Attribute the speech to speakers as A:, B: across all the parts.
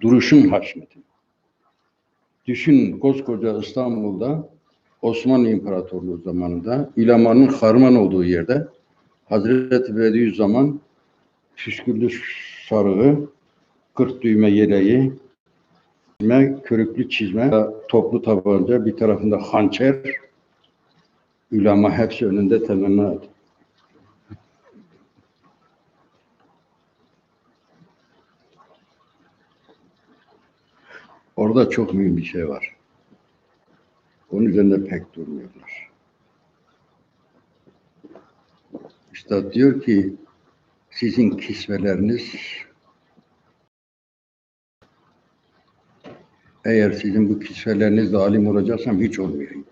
A: duruşun haşmeti. Düşün koskoca İstanbul'da Osmanlı İmparatorluğu zamanında ilamanın harman olduğu yerde Hazreti Bediüzzaman püsküllü sarığı, kırk düğme yeleği, çizme, körüklü çizme, toplu tabanca, bir tarafında hançer, ulema hepsi önünde temenni etti. Orada çok mühim bir şey var. Onun üzerinde pek durmuyorlar. Üstad diyor ki sizin kisveleriniz eğer sizin bu kisvelerinizle alim olacaksam hiç olmayayım.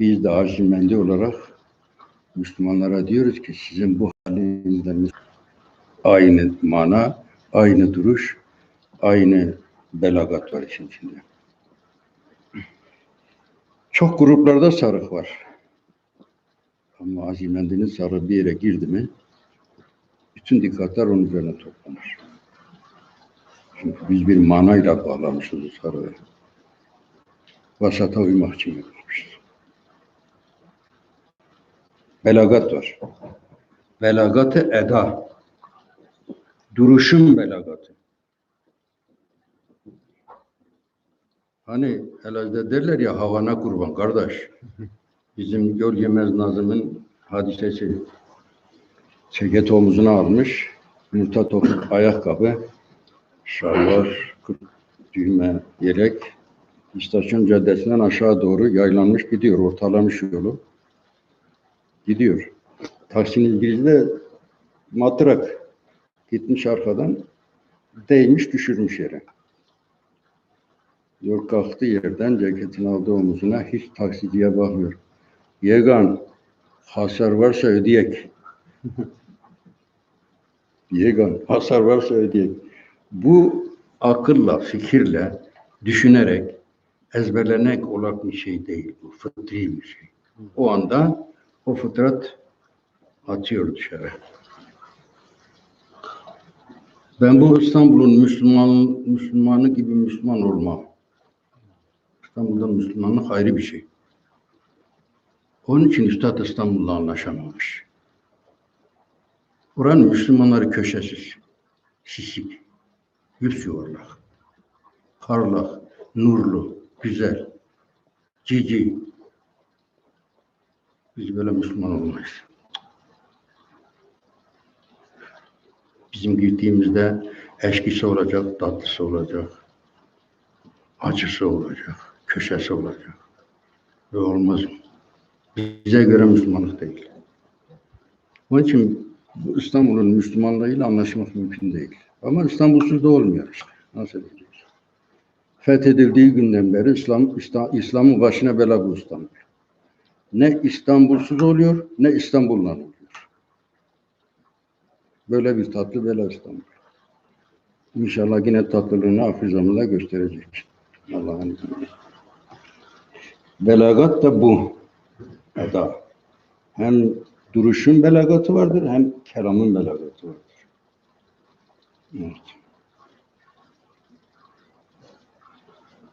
A: Biz de azimendi olarak Müslümanlara diyoruz ki sizin bu halinizden aynı mana, aynı duruş, aynı belagat var işin içinde. Çok gruplarda sarık var. Ama Azimendi'nin sarığı bir yere girdi mi bütün dikkatler onun üzerine toplanır. Çünkü biz bir manayla bağlamışız o sarığı. Vasata uymak için yapmışız. Belagat var. Belagatı eda. Duruşun belagatı. Hani Elazığ'da derler ya havana kurban kardeş. Bizim yol yemez Nazım'ın hadisesi. Ceket omuzuna almış. Yumurta topuk ayakkabı. Şalvar, düğme yelek. İstasyon caddesinden aşağı doğru yaylanmış gidiyor. Ortalamış yolu. Gidiyor. Taksinin girişinde matrak gitmiş arkadan değmiş düşürmüş yere. Diyor kalktı yerden ceketini aldı omuzuna hiç taksiciye bakmıyor. Yegan hasar varsa ödeyek. Yegan hasar varsa ödeyek. Bu akılla, fikirle, düşünerek ezberlenek olan bir şey değil. Bu fıtri bir şey. O anda o fıtrat atıyor dışarı. Ben bu İstanbul'un Müslüman, Müslümanı gibi Müslüman olmam. İstanbul'da Müslümanlık ayrı bir şey. Onun için Üstad İstanbul'la anlaşamamış. Oranın Müslümanları köşesiz, sisik, yüz yuvarlak, parlak, nurlu, güzel, cici. Biz böyle Müslüman olmayız. Bizim gittiğimizde eşkisi olacak, tatlısı olacak, acısı olacak, köşesi olacak. Ve olmaz? Bize göre Müslümanlık değil. Onun için bu İstanbul'un Müslümanlığıyla anlaşmak mümkün değil. Ama İstanbulsuz da olmuyor işte. Nasıl diyeceğiz? Fethedildiği günden beri İslam, İslam İslam'ın başına bela bu İstanbul. Ne İstanbulsuz oluyor, ne İstanbul'la oluyor. Böyle bir tatlı bela İstanbul. İnşallah yine tatlılığını zamanda gösterecek. Allah'ın izniyle. Belagat da bu. Eda. Hem duruşun belagatı vardır, hem kelamın belagatı vardır. Evet.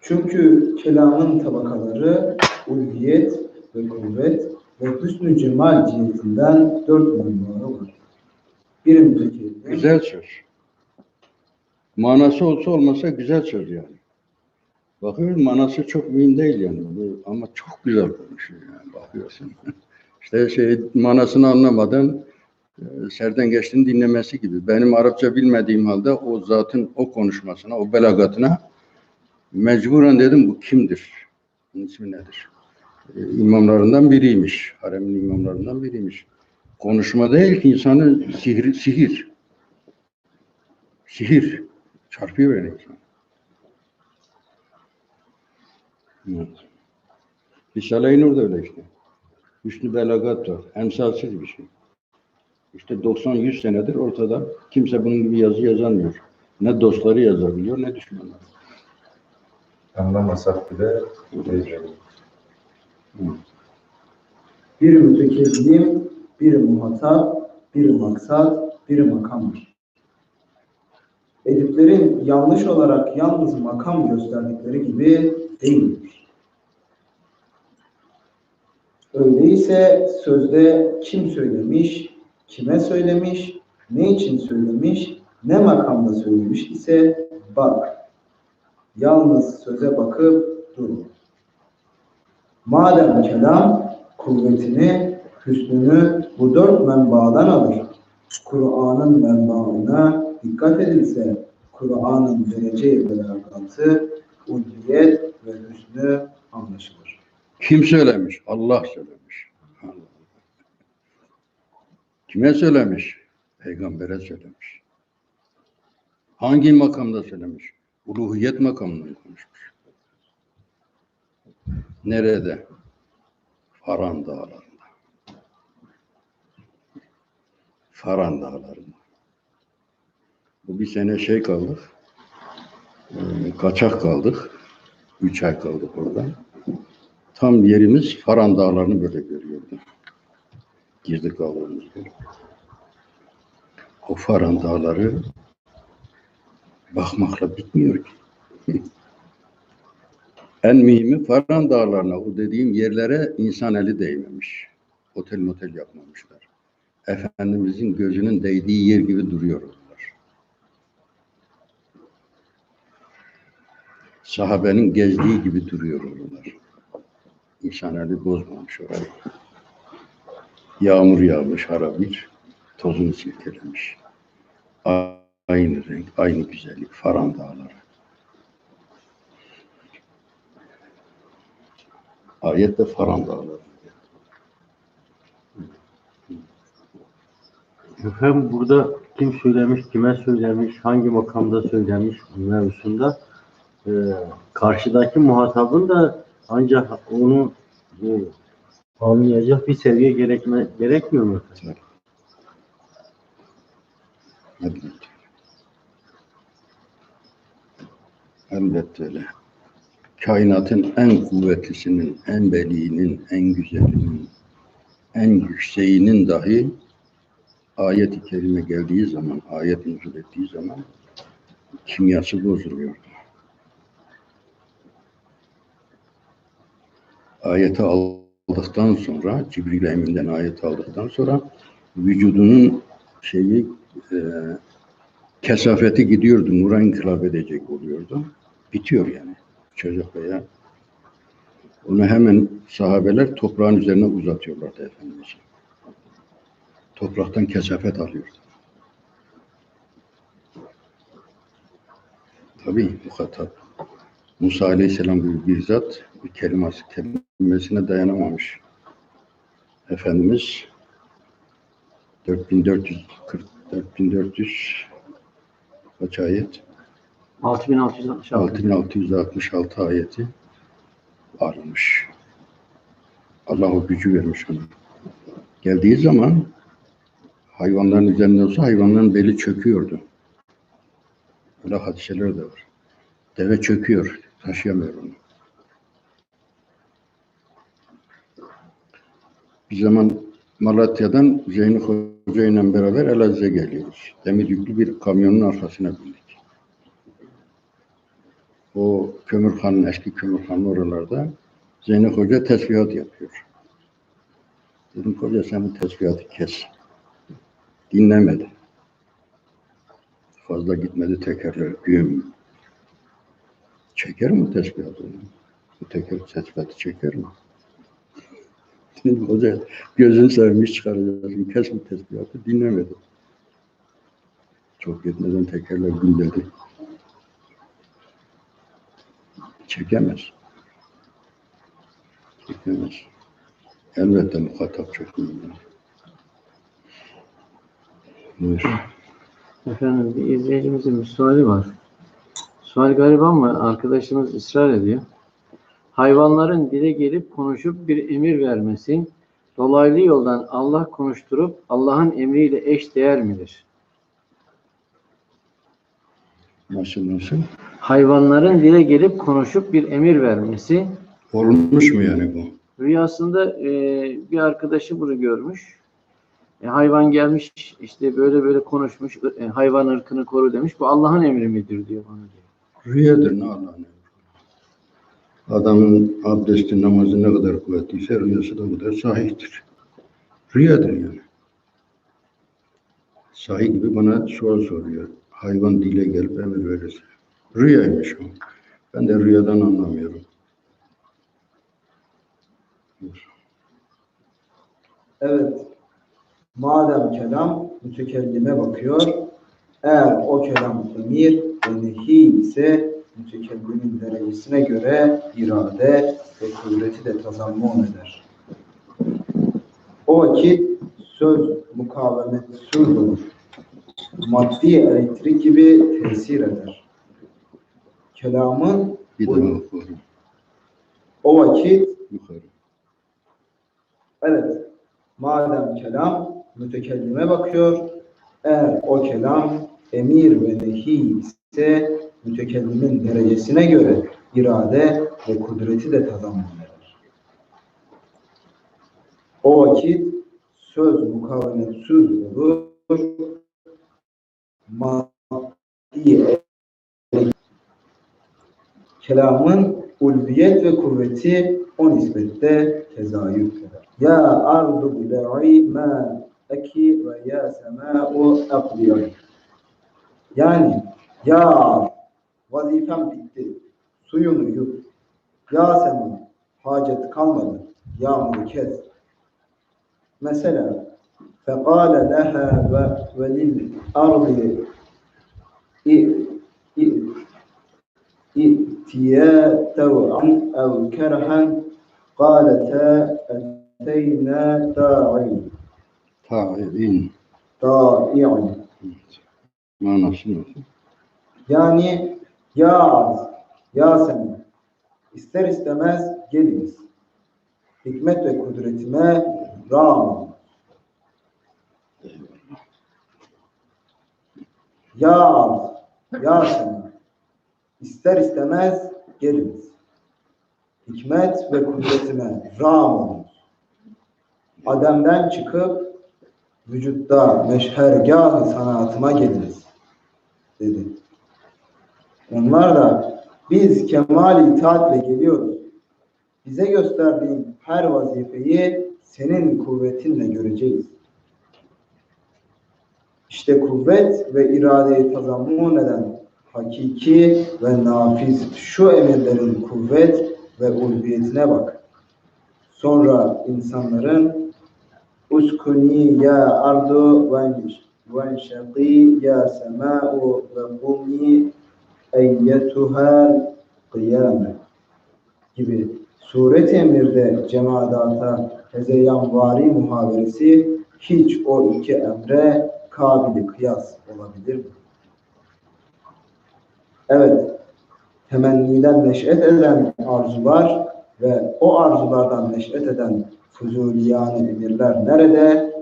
B: Çünkü kelamın tabakaları ulviyet ve kuvvet ve hüsnü cemal cihetinden dört unvanı var. Bir mütekellim,
A: Güzel söz. Manası olsa olmasa güzel söz yani. Bakıyoruz manası çok mühim değil yani. Bu- Ama çok güzel konuşuyor yani bakıyorsun. işte şey manasını anlamadan e, serden geçtiğini dinlemesi gibi. Benim Arapça bilmediğim halde o zatın o konuşmasına, o belagatına mecburen dedim bu kimdir? Bunun ismi nedir? E, imamlarından biriymiş. Haremin imamlarından biriymiş. Konuşma değil ki insanın sihir, sihir. Sihir. Çarpıyor beni insan. Evet. Risale-i Nur da öyle işte. Hüsnü belagat var. Emsalsiz bir şey. İşte 90-100 senedir ortada kimse bunun gibi yazı yazamıyor. Ne dostları yazabiliyor ne düşmanları.
C: Anlamasak bile
B: bir mütekellim, bir muhatap, bir maksat, bir makamdır. ediplerin yanlış olarak yalnız makam gösterdikleri gibi değildir. Öyleyse sözde kim söylemiş, kime söylemiş, ne için söylemiş, ne makamda söylemiş ise bak. Yalnız söze bakıp durma. Madem kelam kuvvetini, hüsnünü bu dört menbaadan alır. Kur'an'ın menbaına dikkat edilse, Kur'an'ın derece-i belagatı, ulviyet ve hüsnü anlaşılır.
A: Kim söylemiş? Allah söylemiş. Kime söylemiş? Peygamber'e söylemiş. Hangi makamda söylemiş? Uluhiyet makamında konuşmuş. Nerede? Faran dağlarında. Faran dağlarında. Bu bir sene şey kaldık. e, kaçak kaldık. Üç ay kaldık orada. Tam yerimiz Faran Dağları'nı böyle görüyordu. Girdik kaldığımız. O Faran Dağları bakmakla bitmiyor ki. en mühimi Faran Dağları'na, o dediğim yerlere insan eli değmemiş. Otel motel yapmamışlar. Efendimizin gözünün değdiği yer gibi duruyor onlar. Sahabenin gezdiği gibi duruyor oralar. İnsan eli bozmamış orayı. Yağmur yağmış harabir, tozunu silkelemiş. Aynı renk, aynı güzellik, Faran Dağları. Ayette Faran Dağları.
C: Efendim burada kim söylemiş, kime söylemiş, hangi makamda söylemiş mevzusunda e, karşıdaki muhatabın da ancak onu e, anlayacak bir seviye gerekme, gerekmiyor mu? efendim?
A: Elbette öyle. Kainatın en kuvvetlisinin, en beliğinin, en güzelinin, en yükseğinin dahi ayet-i kerime geldiği zaman, ayet nüzul ettiği zaman kimyası bozuluyordu. Ayeti aldıktan sonra, Cibril Emin'den ayet aldıktan sonra vücudunun şeyi e, kesafeti gidiyordu, nura inkılap edecek oluyordu. Bitiyor yani çocuk veya onu hemen sahabeler toprağın üzerine uzatıyorlardı Efendimiz. Topraktan kesafet alıyordu. Tabii muhatap. Musa Aleyhisselam gibi bir zat bir keliması, kelimesine dayanamamış. Efendimiz 4440 4400 kaç ayet?
C: 6666.
A: 6666 ayeti almış. Allah o gücü vermiş ona. Geldiği zaman hayvanların üzerinde olsa hayvanların beli çöküyordu. Öyle hadiseler de var. Deve çöküyor, taşıyamıyor onu. Bir zaman Malatya'dan Zeynep Hoca ile beraber Elazığ'a geliyoruz. Demir yüklü bir kamyonun arkasına bindik. O kömürhanın, eski kömürhanın oralarda Zeynep Hoca tesbihat yapıyor. Dedim hoca sen bu tesbihatı kes. Dinlemedi. Fazla gitmedi tekerler güm. Çeker mi tesbihatı? Bu teker tesbihatı çeker mi? Hoca gözün sevmiş çıkaracaksın. Kes bu tesbihatı. Dinlemedi. Çok gitmeden tekerler güm dedi. Çekemez. Çekemez. Elbette muhatap çok mühim. Buyur.
C: Efendim bir izleyicimizin bir suali var. Sual garip ama arkadaşımız ısrar ediyor. Hayvanların dile gelip konuşup bir emir vermesi dolaylı yoldan Allah konuşturup Allah'ın emriyle eş değer midir?
A: Nasıl nasıl?
C: Hayvanların dile gelip konuşup bir emir vermesi
A: Olmuş mu yani bu?
C: rüyasında e, bir arkadaşı bunu görmüş. E, hayvan gelmiş işte böyle böyle konuşmuş e, hayvan ırkını koru demiş. Bu Allah'ın emri midir diyor bana diyor.
A: Rüyadır ne Allah'ın emri. Adamın abdesti namazı ne kadar kuvvetliyse rüyası da o kadar sahihtir. Rüyadır yani. Sahi gibi bana sual soruyor. Hayvan dile gelip emir verirse. Rüyaymış o. Ben de rüyadan anlamıyorum.
B: Evet. Madem kelam mütekellime bakıyor, eğer o kelam emir ve nehi ise mütekellimin derecesine göre irade ve kudreti de tazammun eder. O vakit söz mukavemetsiz olur. Maddi elektrik gibi tesir eder. Kelamın
A: Bir daha oku.
B: o vakit
A: Yukarı.
B: Evet. Madem kelam mütekellime bakıyor, eğer o kelam emir ve nehi ise mütekellimin derecesine göre irade ve kudreti de tazammun eder. O vakit söz mukavemetsiz olur, maddi kelamın ulviyet ve kuvveti o nispette tezayüf eder. Ya ardu bila'i ma eki ve ya sema'u akliyan. Yani ya ar, vazifem bitti. Suyunu yut. Ya sema hacet kalmadı. Yağmuru kes. Mesela فقال لها و- وللأرض ائ- ائ- ائتيا طوعا أو كرها قالتا أتينا طاعين
A: Ta'i'in.
B: Ta'i'in.
A: Manası ne?
B: Yani yaz, ya sen ister istemez geliniz. Hikmet ve kudretime rağmen. Yaz, ya sen ister istemez geliniz. Hikmet ve kudretime rağmen. Adem'den çıkıp vücutta meşhergah sanatıma geliniz dedi. Onlar da biz kemal itaatle geliyoruz. Bize gösterdiğin her vazifeyi senin kuvvetinle göreceğiz. İşte kuvvet ve iradeyi tazammun eden hakiki ve nafiz şu emirlerin kuvvet ve ulviyetine bak. Sonra insanların uskuni ya ardu venşaki ya sema'u ve kumi eyyetuhel kıyame gibi suret emirde cemadata hezeyanvari muhaberesi hiç o iki emre kabili kıyas olabilir mi? Evet, temenniden neş'et eden arzular ve o arzulardan neş'et eden fuzuliyane emirler nerede?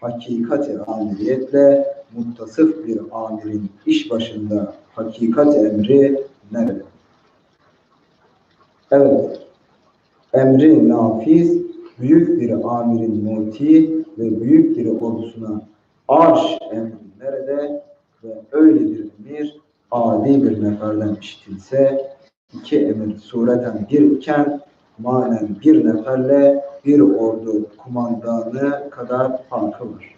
B: Hakikati amiriyetle muttasıf bir amirin iş başında hakikat emri nerede? Evet, emri nafiz, büyük bir amirin muti ve büyük bir ordusuna arş emri nerede? Ve öyle bir emir adi bir neferden işitilse iki emir sureten bir iken manen bir neferle bir ordu kumandanı kadar farkı var.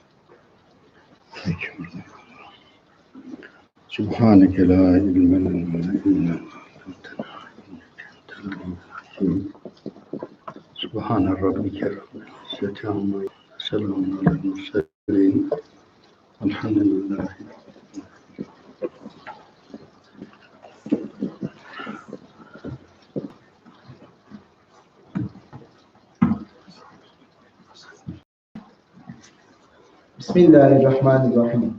A: سبحانك لا علم لنا إلا ما علمتنا إنك أنت العليم الحكيم سبحان ربك رب العزة عما يصفون سلام على المرسلين الحمد لله
B: Bismillahirrahmanirrahim.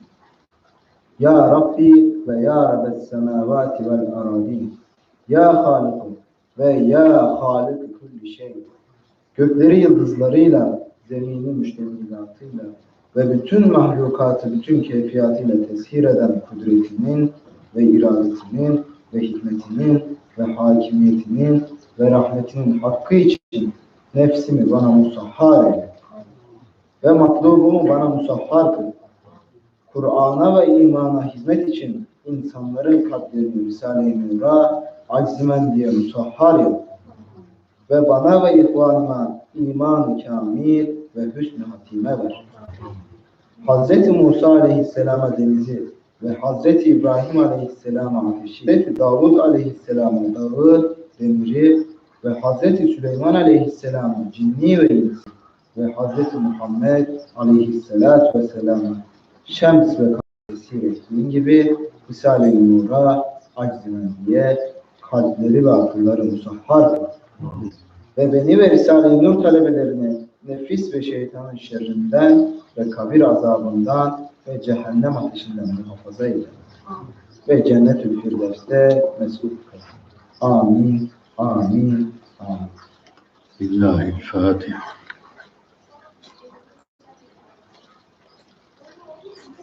B: Ya Rabbi ve Ya Rabbes semavati vel aradin. Ya Haliku ve Ya Halik kulli şey. Gökleri yıldızlarıyla, zemini müştemilatıyla ve bütün mahlukatı bütün keyfiyatıyla teshir eden kudretinin ve iradetinin ve hikmetinin ve hakimiyetinin ve rahmetinin hakkı için nefsimi bana musahhar eyle. Ve matlubumu bana musahhar kıl. Kur'an'a ve imana hizmet için insanların kalplerini Risale-i Nur'a aczimen diye musahhar yap. Ve bana ve ihvanıma iman-ı kamil ve hüsnü hatime ver. Hazreti Musa aleyhisselama denizi ve Hazreti İbrahim aleyhisselama ateşi, Hazreti Davud aleyhisselama dağı, demiri ve Hazreti Süleyman aleyhisselama cinni ve insi ve Hazreti Muhammed aleyhisselatu vesselama şems ve tesir ettiğin gibi Risale-i Nur'a aczimen diye kalpleri ve akılları musahhar. Ve beni ve Risale-i Nur talebelerini nefis ve şeytanın şerrinden ve kabir azabından ve cehennem ateşinden muhafaza eyle. Ve cennet-ül firdevste mesut kıl. Amin, amin, amin.
A: Fatiha.